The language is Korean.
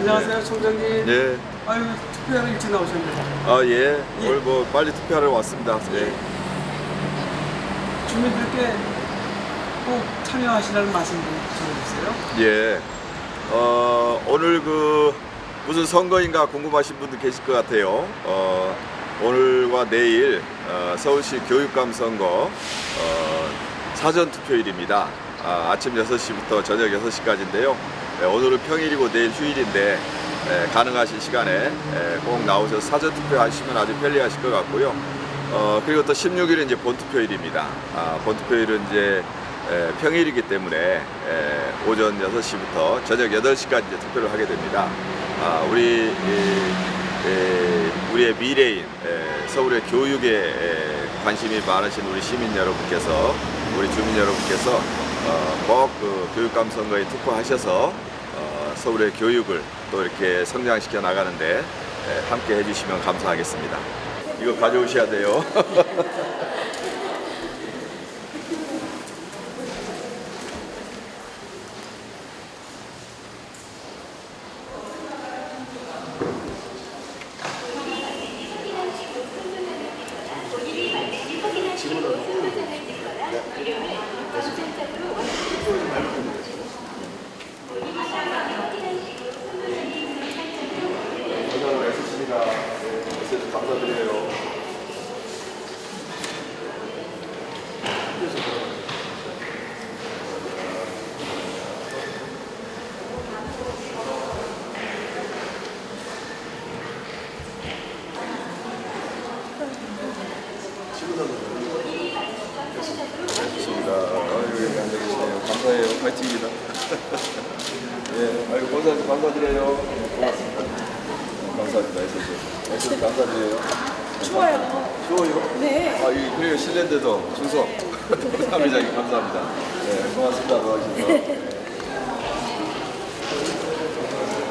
안녕하세요, 총장님. 네. 아유, 특별히 일찍 나오셨는데. 아, 예. 예. 오늘 뭐 빨리 투표하러 왔습니다. 예. 주민들께 꼭 참여하시라는 말씀 좀 전해주세요. 예. 어, 오늘 그 무슨 선거인가 궁금하신 분들 계실 것 같아요. 어, 오늘과 내일 어, 서울시 교육감 선거 어, 사전 투표일입니다. 아, 아침 6시부터 저녁 6시까지인데요. 예, 오늘은 평일이고 내일 휴일인데 예, 가능하신 시간에 예, 꼭 나오셔서 사전 투표하시면 아주 편리하실 것 같고요. 어, 그리고 또 16일은 이제 본투표일입니다. 아, 본투표일은 이제 에, 평일이기 때문에 에, 오전 6시부터 저녁 8시까지 이제 투표를 하게 됩니다. 아, 우리 우리의 미래인 에, 서울의 교육에 에, 관심이 많으신 우리 시민 여러분께서 우리 주민 여러분께서 어, 꼭그 교육감 선거에 투표하셔서 어, 서울의 교육을 또 이렇게 성장시켜 나가는데 에, 함께 해주시면 감사하겠습니다. 이거 가져오셔야 돼요. 전화를 애쓰시니까 메시지 감사드려요. 좋습니다. 아유, 여기 앉아 계시네요. 감사해요. 파이팅입니다. 예, 아이고, 감사, 감사드려요. 고맙습니다. 감사합니다. 애써서. 애써서 감사드려요. 추워요. 추워요? 네. 아, 이 그래요. 실내인데도 충성. 감사합니다. 감사합니다. 네, 고맙습니다. 네.